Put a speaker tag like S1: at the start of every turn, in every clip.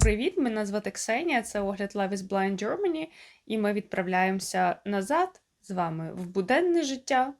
S1: Привіт, мене звати Ксенія, це огляд Love is Blind Germany, і ми відправляємося назад з вами в буденне життя,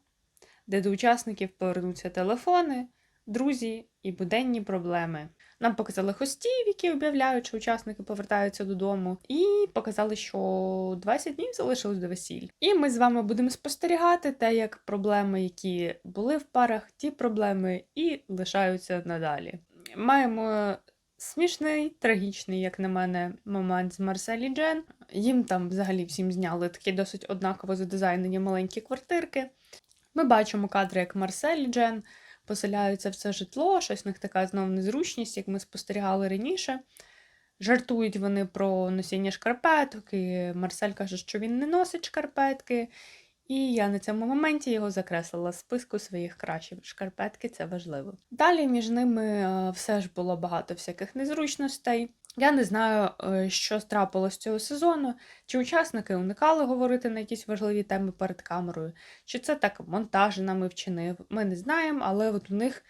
S1: де до учасників повернуться телефони, друзі і буденні проблеми. Нам показали хостів, які об'являють, що учасники повертаються додому, і показали, що 20 днів залишилось до весіль. І ми з вами будемо спостерігати те, як проблеми, які були в парах, ті проблеми і лишаються надалі. Маємо смішний, трагічний, як на мене, момент з Марселі Джен. Їм там взагалі всім зняли такі досить однаково задизайнені маленькі квартирки. Ми бачимо кадри, як Марсель Джен поселяються в це житло, щось в них така знову незручність, як ми спостерігали раніше. Жартують вони про носіння шкарпеток, і Марсель каже, що він не носить шкарпетки. І я на цьому моменті його закреслила з списку своїх кращих шкарпетки, це важливо. Далі між ними е, все ж було багато всяких незручностей. Я не знаю, е, що трапилось цього сезону, чи учасники уникали говорити на якісь важливі теми перед камерою, чи це так монтаж нами вчинив. Ми не знаємо, але от у них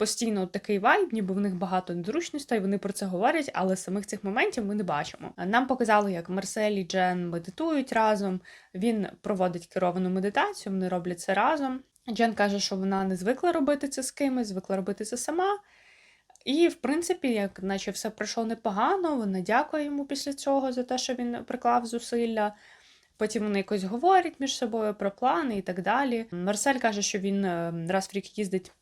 S1: постійно такий вайб, ніби в них багато незручностей, вони про це говорять, але самих цих моментів ми не бачимо. Нам показали, як Марсель і Джен медитують разом. Він проводить керовану медитацію, вони роблять це разом. Джен каже, що вона не звикла робити це з кимось, звикла робити це сама. І, в принципі, як наче все пройшло непогано, вона дякує йому після цього за те, що він приклав зусилля. Потім вони якось говорять між собою про плани і так далі. Марсель каже, що він е, раз в рік їздить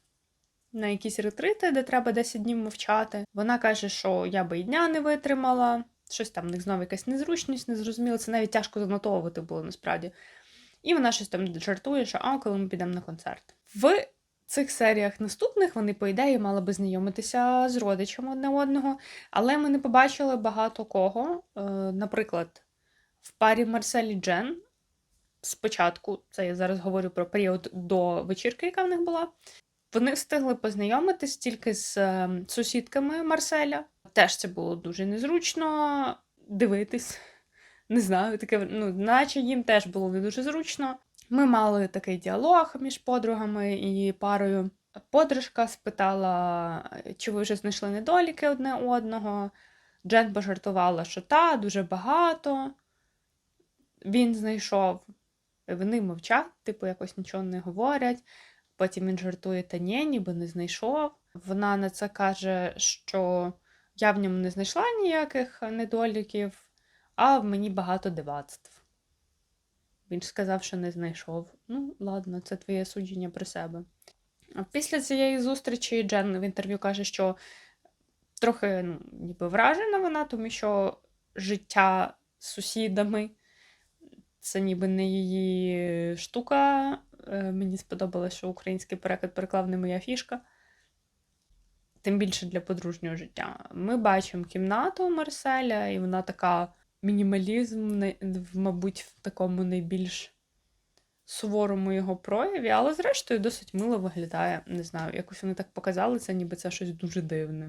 S1: на якісь ретрити, де треба 10 днів мовчати. Вона каже, що я би і дня не витримала, щось там в них знову якась незручність, незрозуміло. Це навіть тяжко занотовувати було насправді. І вона щось там жартує, що а коли ми підемо на концерт. В цих серіях наступних вони, по ідеї, мали би знайомитися з родичами одне одного, але ми не побачили багато кого. Е, наприклад, в парі Марселі Джен. Спочатку, це я зараз говорю про період до вечірки, яка в них була. Вони встигли познайомитись тільки з е, сусідками Марселя. Теж це було дуже незручно дивитись. Не знаю, таке, ну, наче їм теж було не дуже зручно. Ми мали такий діалог між подругами і парою. Подружка спитала, чи ви вже знайшли недоліки одне одного. Джен пожартувала, що та, дуже багато. Він знайшов, вони мовчать, типу, якось нічого не говорять. Потім він жартує, та ні, ніби не знайшов. Вона на це каже, що я в ньому не знайшла ніяких недоліків, а в мені багато дивацтв. Він ж сказав, що не знайшов. Ну, ладно, це твоє судження про себе. Після цієї зустрічі Джен в інтерв'ю каже, що трохи ну, ніби вражена вона, тому що життя з сусідами це ніби не її штука. Е, мені сподобалося, що український переклад переклав не моя фішка. Тим більше для подружнього життя. Ми бачимо кімнату Марселя, і вона така мінімалізм, мабуть, в такому найбільш суворому його прояві, але, зрештою, досить мило виглядає. Не знаю, якось вони так показали це, ніби це щось дуже дивне.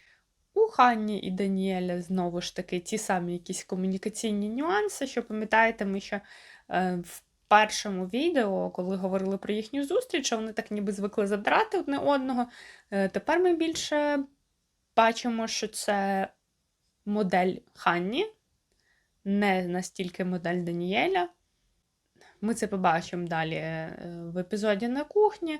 S1: У Ханні і Даніеля знову ж таки ті самі якісь комунікаційні нюанси, що пам'ятаєте, ми ще е, в першому відео, коли говорили про їхню зустріч, що вони так ніби звикли задрати одне одного. Е, тепер ми більше бачимо, що це модель Ханні, не настільки модель Даніеля. Ми це побачимо далі е, в епізоді на кухні.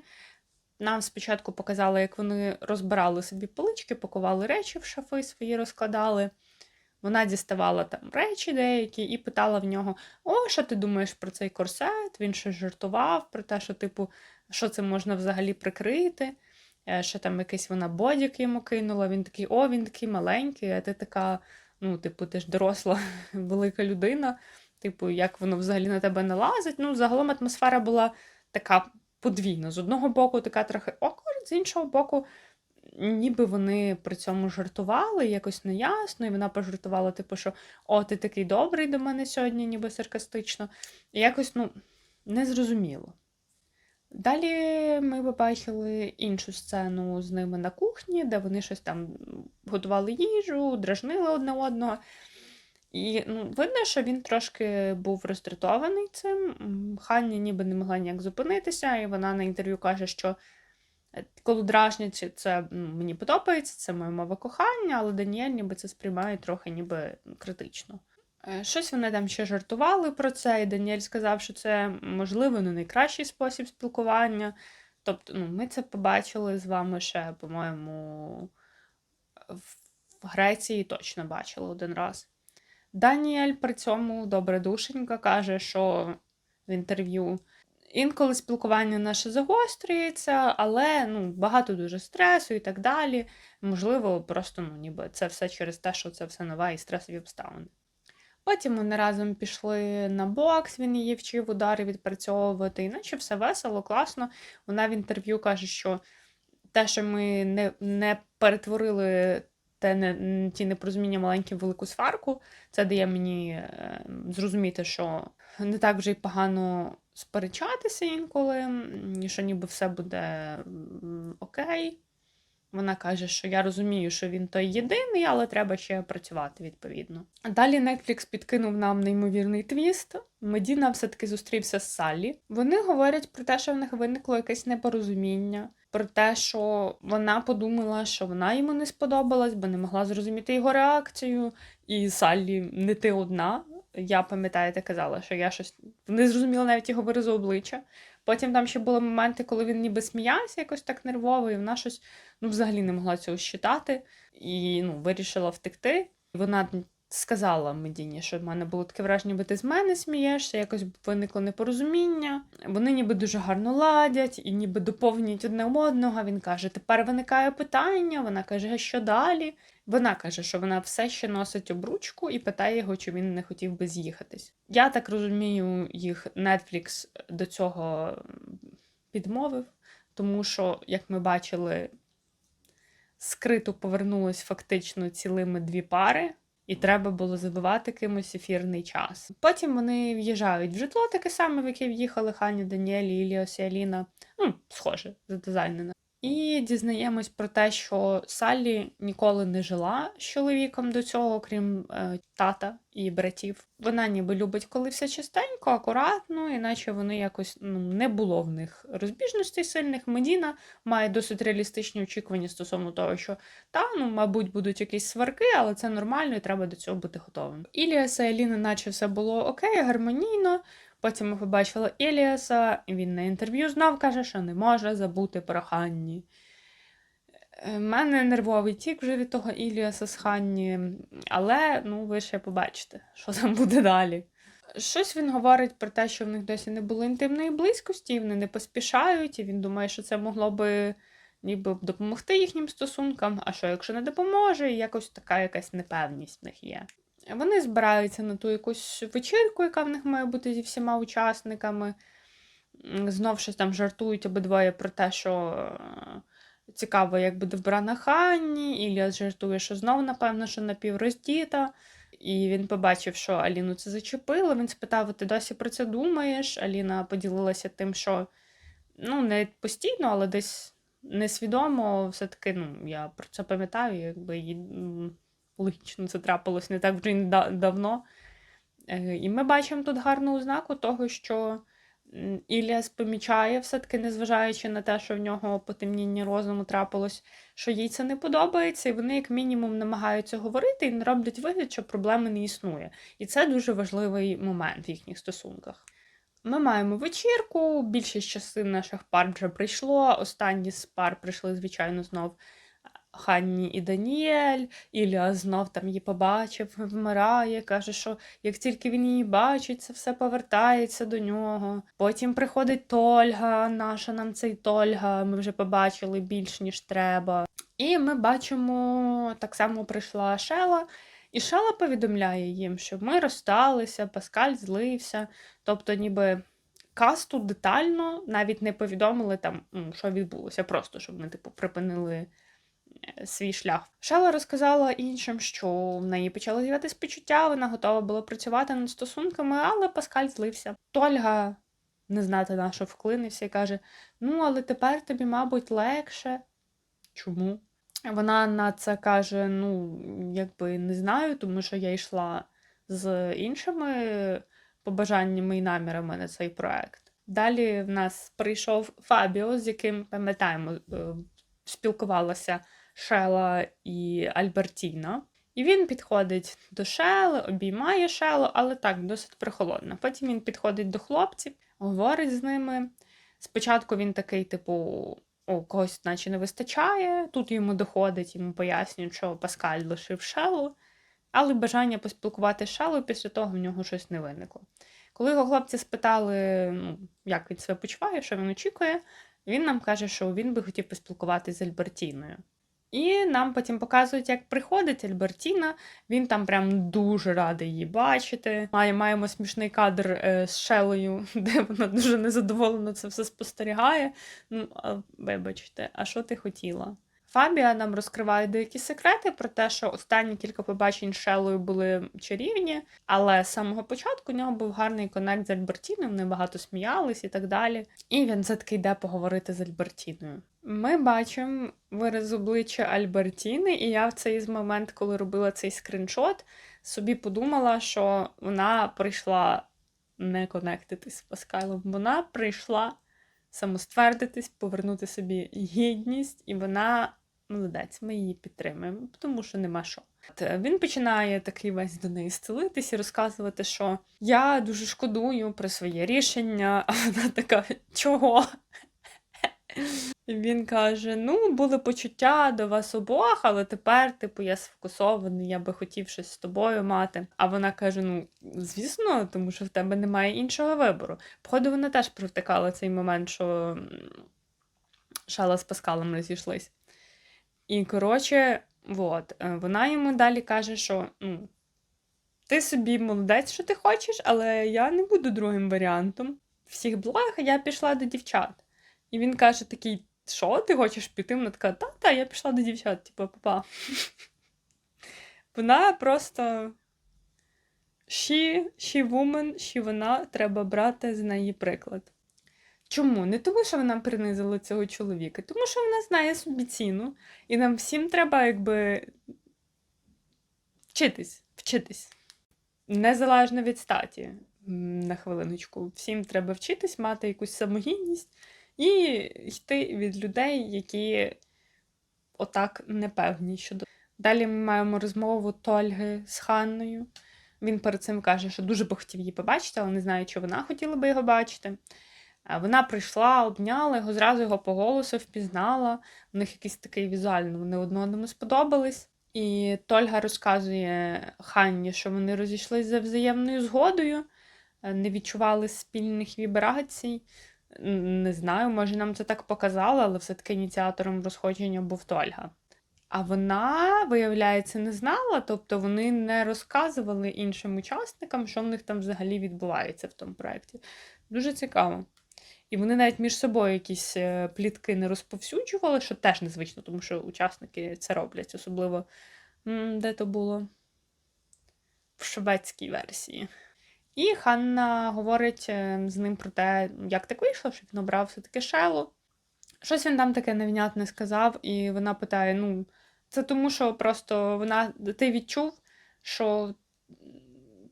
S1: Нам спочатку показали, як вони розбирали собі полички, пакували речі в шафи свої розкладали. Вона діставала там речі деякі і питала в нього: О, що ти думаєш про цей корсет? Він щось жартував про те, що, типу, що це можна взагалі прикрити, е, що там якийсь вона бодік йому кинула. Він такий, о, він такий маленький, а ти така, ну, типу, ти ж доросла, велика людина. Типу, як воно взагалі на тебе налазить. Ну, загалом атмосфера була така подвійна. З одного боку, така трохи окорд, з іншого боку ніби вони при цьому жартували, якось неясно, і вона пожартувала, типу, що о, ти такий добрий до мене сьогодні, ніби саркастично. І якось, ну, незрозуміло. Далі ми побачили іншу сцену з ними на кухні, де вони щось там готували їжу, дражнили одне одного. І ну, видно, що він трошки був роздратований цим. Ханні ніби не могла ніяк зупинитися, і вона на інтерв'ю каже, що Коли дражнять, це мені подобається, це моя мова кохання, але Даніель ніби це сприймає трохи ніби критично. Е, Щось вони там ще жартували про це, і Даніель сказав, що це, можливо, не найкращий спосіб спілкування. Тобто, ну, ми це побачили з вами ще, по-моєму, в Греції точно бачили один раз. Даніель при цьому добре душенька каже, що в інтерв'ю інколи спілкування наше загострюється, але ну, багато дуже стресу і так далі. Можливо, просто ну, ніби це все через те, що це все нова і стресові обставини. Потім вони разом пішли на бокс, він її вчив удари відпрацьовувати, і наче все весело, класно. Вона в інтерв'ю каже, що те, що ми не, не перетворили те не, ті непорозуміння маленькі в велику сварку, це дає мені е, зрозуміти, що не так вже й погано сперечатися інколи, що ніби все буде окей. Вона каже, що я розумію, що він той єдиний, але треба ще працювати відповідно. Далі Netflix підкинув нам неймовірний твіст. Медіна все-таки зустрівся з Саллі. Вони говорять про те, що в них виникло якесь непорозуміння, про те, що вона подумала, що вона йому не сподобалась, бо не могла зрозуміти його реакцію. І Саллі не ти одна. Я пам'ятаєте, казала, що я щось не зрозуміла навіть його виразу обличчя. Потім там ще були моменти, коли він ніби сміявся якось так нервово, і вона щось ну, взагалі не могла цього считати і ну, вирішила втекти. Вона сказала Медіні, що в мене було таке враження, ніби ти з мене смієшся, якось виникло непорозуміння. Вони ніби дуже гарно ладять і ніби доповнюють одне одного. Він каже: тепер виникає питання. Вона каже, що далі? Вона каже, що вона все ще носить обручку і питає його, чи він не хотів би з'їхатись. Я так розумію, їх Netflix до цього підмовив, тому що, як ми бачили, скрито повернулось фактично цілими дві пари. І треба було забивати кимось ефірний час. Потім вони в'їжджають в житло, таке саме, в яке в'їхали Хані, Даніелі, Іліос і Аліна. Ну, схоже, задизайнено. І дізнаємось про те, що Саллі ніколи не жила з чоловіком до цього, крім е, тата і братів. Вона ніби любить, коли все чистенько, акуратно, іначе вони якось ну, не було в них розбіжностей сильних. Медіна має досить реалістичні очікування стосовно того, що та, ну, мабуть, будуть якісь сварки, але це нормально і треба до цього бути готовим. Іліаса і Аліна, наче все було окей, гармонійно. Потім ми побачили і він на інтерв'ю знов каже, що не може забути про Ханні. У мене нервовий тік вже від того Іліаса з Ханні, але ну, ви ще побачите, що там буде далі. Щось він говорить про те, що в них досі не було інтимної близькості, вони не поспішають, і він думає, що це могло би ніби допомогти їхнім стосункам, а що якщо не допоможе, і якось така якась непевність в них є. Вони збираються на ту якусь вечірку, яка в них має бути зі всіма учасниками. Знов щось там жартують обидвоє про те, що е, цікаво, як буде вбрана Ханні. Ілля жартує, що знов, напевно, що напівроздіта. І він побачив, що Аліну це зачепило. Він спитав: ти досі про це думаєш? Аліна поділилася тим, що ну, не постійно, але десь несвідомо, все-таки ну, я про це пам'ятаю, якби логічно це трапилось не так вже й давно. Е, і ми бачимо тут гарну ознаку того, що Іліас помічає, все-таки, незважаючи на те, що в нього потемніння розуму трапилось, що їй це не подобається, і вони, як мінімум, намагаються говорити і не роблять вигляд, що проблеми не існує. І це дуже важливий момент в їхніх стосунках. Ми маємо вечірку, більшість частин наших пар вже прийшло. Останні з пар прийшли, звичайно, знов Ханні і Даніель, Ілля знов там її побачив, вмирає, каже, що як тільки він її бачить, це все повертається до нього. Потім приходить Тольга, наша нам цей Тольга, ми вже побачили більш, ніж треба. І ми бачимо, так само прийшла Шела, і Шела повідомляє їм, що ми розсталися, Паскаль злився, тобто, ніби. Касту детально навіть не повідомили там, що відбулося, просто щоб ми, типу, припинили свій шлях. Шела розказала іншим, що в неї почали з'явитися почуття, вона готова була працювати над стосунками, але Паскаль злився. Тольга, не знати на що вклинився, і каже: Ну, але тепер тобі, мабуть, легше. Чому? Вона на це каже: ну, якби не знаю, тому що я йшла з іншими побажаннями і намірами на цей проект. Далі в нас прийшов Фабіо, з яким, пам'ятаємо, е, спілкувалася Шела і Альбертіна. І він підходить до Шели, обіймає Шелу, але так, досить прохолодно. Потім він підходить до хлопців, говорить з ними. Спочатку він такий, типу, о, когось наче не вистачає. Тут йому доходить, йому пояснюють, що Паскаль лишив Шелу, але бажання поспілкувати з Шелою після того в нього щось не виникло. Коли його хлопці спитали, ну, як він себе почуває, що він очікує, він нам каже, що він би хотів поспілкуватися з Альбертіною. І нам потім показують, як приходить Альбертіна. Він там прям дуже радий її бачити. Має, маємо смішний кадр е, з Шелою, де вона дуже незадоволено це все спостерігає. Ну, а, вибачте, а що ти хотіла? Фабія нам розкриває деякі секрети про те, що останні кілька побачень Шелою були чарівні, але з самого початку у нього був гарний конект з Альбертіною, вони багато сміялись і так далі. І він все-таки йде поговорити з Альбертіною. Ми бачимо вираз обличчя Альбертіни, і я в цей момент, коли робила цей скріншот, собі подумала, що вона прийшла не конектитись з Паскалом, вона прийшла самоствердитись, повернути собі гідність, і вона молодець, ми її підтримуємо, тому що нема що. Е, Він починає такий весь до неї стелитись і розказувати, що я дуже шкодую про своє рішення, а вона така, чого? Він каже: ну, були почуття до вас обох, але тепер, типу, я сфокусований, я би хотів щось з тобою мати. А вона каже: ну, звісно, тому що в тебе немає іншого вибору. Походу, вона теж провтикала цей момент, що Шала з Паскалом розійшлись. І, коротше, от, е, вона йому далі каже, що ну, ти собі молодець, що ти хочеш, але я не буду другим варіантом. Всіх благ, я пішла до дівчат. І він каже такий: що, ти хочеш піти? Вона така, та-та, я пішла до дівчат, типу, папа. Вона просто she, she woman, she вона, треба брати з неї приклад. Чому? Не тому, що вона принизила цього чоловіка, тому що вона знає собі ціну, і нам всім треба, якби вчитись, вчитись. Незалежно від статі, на хвилиночку. Всім треба вчитись, мати якусь самогідність і йти від людей, які отак непевні щодо. Далі ми маємо розмову Тольги з Ханною. Він перед цим каже, що дуже би хотів її побачити, але не знає, чи вона хотіла би його бачити. А Вона прийшла, обняла його, зразу його по голосу впізнала. У них якийсь такий візуально, вони одне одному сподобались. І Тольга розказує Ханні, що вони розійшлись за взаємною згодою, е, не відчували спільних вібрацій. Не знаю, може нам це так показало, але все-таки ініціатором розходження був Тольга. А вона, виявляється, не знала, тобто вони не розказували іншим учасникам, що в них там взагалі відбувається в тому проєкті. Дуже цікаво. І вони навіть між собою якісь е, плітки не розповсюджували, що теж незвично, тому що учасники це роблять, особливо де то було в шведській версії. І Ханна говорить е, з ним про те, як так вийшло, що він обрав все-таки Шелу. Щось він там таке невнятне сказав, і вона питає: ну, це тому, що просто вона ти відчув, що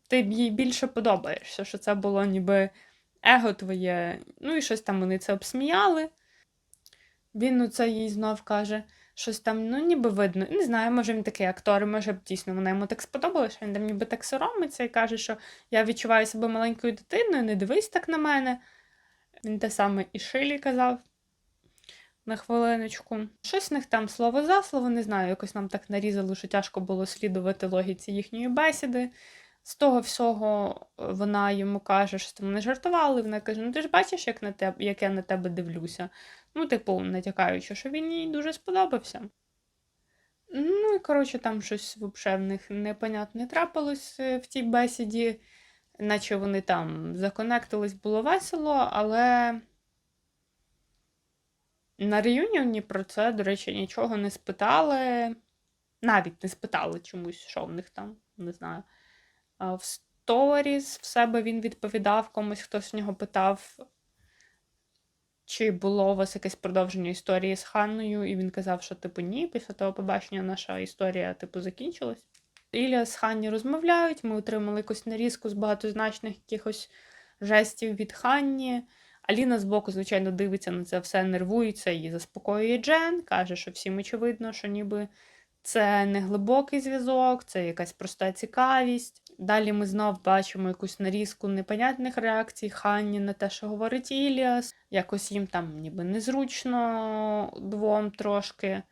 S1: ти їй більше подобаєшся, що це було ніби его твоє. Ну і щось там вони це обсміяли. Він ну, їй знов каже, щось там, ну, ніби видно. Не знаю, може він такий актор, може б дійсно вона йому так сподобалася, він там ніби так соромиться і каже, що я відчуваю себе маленькою дитиною, не дивись так на мене. Він те саме і Шилі казав на хвилиночку. Щось в них там слово за слово, не знаю, якось нам так нарізало, що тяжко було слідувати логіці їхньої бесіди. З того всього е, вона йому каже, що там не жартували. Вона каже: Ну ти ж бачиш, як на тебе, як я на тебе дивлюся. Ну, типу, натякаючи, що він їй дуже сподобався. Ну і коротше, там щось взагалі в них непонятне трапилось е, в цій бесіді, наче вони там законектились, було весело, але на реюніоні про це, до речі, нічого не спитали. Навіть не спитали чомусь, що в них там, не знаю. В сторіс в себе він відповідав комусь, хтось в нього питав, чи було у вас якесь продовження історії з Ханною, і він казав, що типу ні, після того побачення наша історія типу закінчилась. Ілля з Ханні розмовляють, ми отримали якусь нарізку з багатозначних якихось жестів від Ханні, Аліна збоку, звичайно, дивиться на це все, нервується і заспокоює Джен, каже, що всім очевидно, що ніби це не глибокий зв'язок, це якась проста цікавість. Далі ми знов бачимо якусь нарізку непонятних реакцій Ханні на те, що говорить Іліас. Якось їм там ніби незручно двом трошки.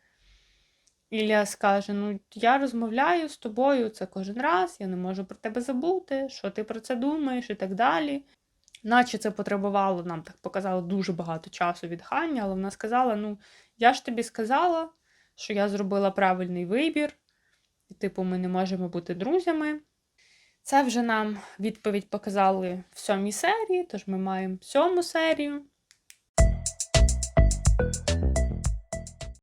S1: Іліас каже: Ну, я розмовляю з тобою це кожен раз, я не можу про тебе забути, що ти про це думаєш і так далі. Наче це потребувало, нам так показало дуже багато часу від Хані, але вона сказала: Ну, я ж тобі сказала, що я зробила правильний вибір, і, типу, ми не можемо бути друзями. Це вже нам відповідь показали в сьомій серії, тож ми маємо сьому серію.